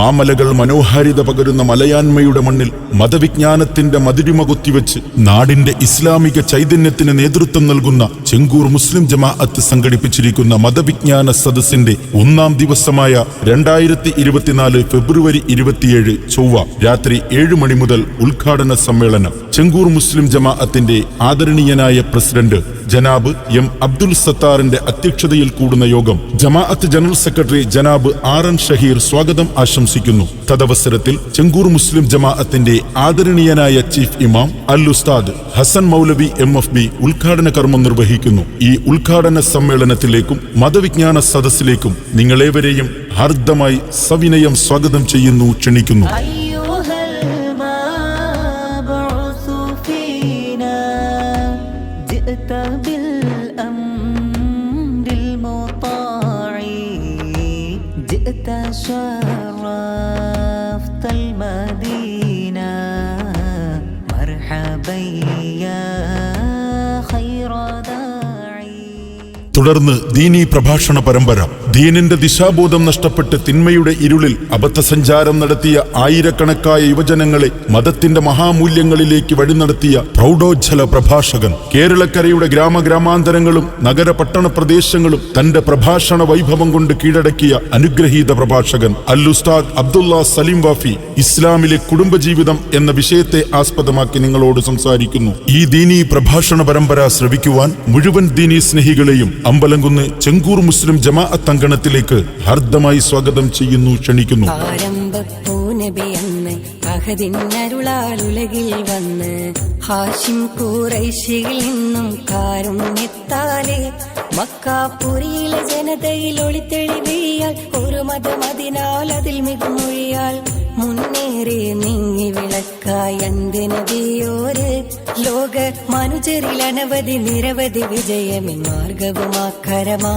മാമലകൾ മനോഹാരിത പകരുന്ന മലയാന്മയുടെ മണ്ണിൽ മതവിജ്ഞാനത്തിന്റെ മതിരിമ കുത്തിവെച്ച് നാടിന്റെ ഇസ്ലാമിക ചൈതന്യത്തിന് നേതൃത്വം നൽകുന്ന ചെങ്കൂർ മുസ്ലിം ജമാഅത്ത് സംഘടിപ്പിച്ചിരിക്കുന്ന മതവിജ്ഞാന സദസ്സിന്റെ ഒന്നാം ദിവസമായ രണ്ടായിരത്തി ഇരുപത്തിനാല് ഫെബ്രുവരി ഇരുപത്തിയേഴ് ചൊവ്വ രാത്രി ഏഴ് മണി മുതൽ ഉദ്ഘാടന സമ്മേളനം ചെങ്കൂർ മുസ്ലിം ജമാഅത്തിന്റെ ആദരണീയനായ പ്രസിഡന്റ് ജനാബ് എം അബ്ദുൽ സത്താറിന്റെ അധ്യക്ഷതയിൽ കൂടുന്ന യോഗം ജമാഅത്ത് ജനറൽ സെക്രട്ടറി ജനാബ് ആർ എൻ ഷഹീർ സ്വാഗതം ആശംസിക്കുന്നു. തദവസരത്തിൽ ചെങ്കൂർ മുസ്ലിം ജമാഅത്തിന്റെ ആദരണീയനായ ചീഫ് ഇമാം അൽ ഉസ്താദ് ഹസൻ മൗലവി എം എഫ് ബി ഉദ്ഘാടന കർമ്മം നിർവഹിക്കുന്നു. ഈ ഉദ്ഘാടന സമ്മേളനത്തിലേക്കും മതവിജ്ഞാന സദസ്സിലേക്കും നിങ്ങളേവരെയും ഹാർദമായി സവിനയം സ്വാഗതം ചെയ്യുന്നു ക്ഷണിക്കുന്നു. بالأمر المطاع جئت شرفت المدينة. തുടർന്ന് ദീനീ പ്രഭാഷണ പരമ്പര ദീനിന്റെ ദിശാബോധം നഷ്ടപ്പെട്ട് തിന്മയുടെ ഇരുളിൽ അബദ്ധസഞ്ചാരം നടത്തിയ ആയിരക്കണക്കായ യുവജനങ്ങളെ മതത്തിന്റെ മഹാമൂല്യങ്ങളിലേക്ക് വഴി നടത്തിയ പ്രൗഢോജ്ജല പ്രഭാഷകൻ കേരളക്കരയുടെ ഗ്രാമഗ്രാമാന്തരങ്ങളും നഗര പട്ടണ പ്രദേശങ്ങളും തന്റെ പ്രഭാഷണ വൈഭവം കൊണ്ട് കീഴടക്കിയ അനുഗ്രഹീത പ്രഭാഷകൻ അൽ ഉസ്താദ് അബ്ദുള്ള സലീം വാഫി ഇസ്ലാമിലെ കുടുംബജീവിതം എന്ന വിഷയത്തെ ആസ്പദമാക്കി നിങ്ങളോട് സംസാരിക്കുന്നു. ഈ ദീനീ പ്രഭാഷണ പരമ്പര ശ്രവിക്കുവാൻ മുഴുവൻ ദീനീ സ്നേഹികളെയും അമ്പലംകുന്ന് ചെങ്കൂർ മുസ്ലിം ജമാഅത്ത് അങ്കണത്തിലേക്ക് ഹർദ്ദമായി സ്വാഗതം ചെയ്യുന്നു ക്ഷണിക്കുന്നു. ഉലകിൽ വന്ന് ഹാഷിം കൂറൈശിയിൽ നിന്നും കാരുണ്യത്താലെ മക്കാപുരിയിലെ ജനതയിൽ ഒളിത്തെളിവിയാൽ ഒരു മതം അതിനാൽ അതിൽ മികുമൊഴിയാൽ മുന്നേറി നീങ്ങി വിളക്കായി അന്തിനവിയോര് മനുജരിൽ അനവധി നിരവധി വിജയമിൻ മാർഗവുമാക്കരമാ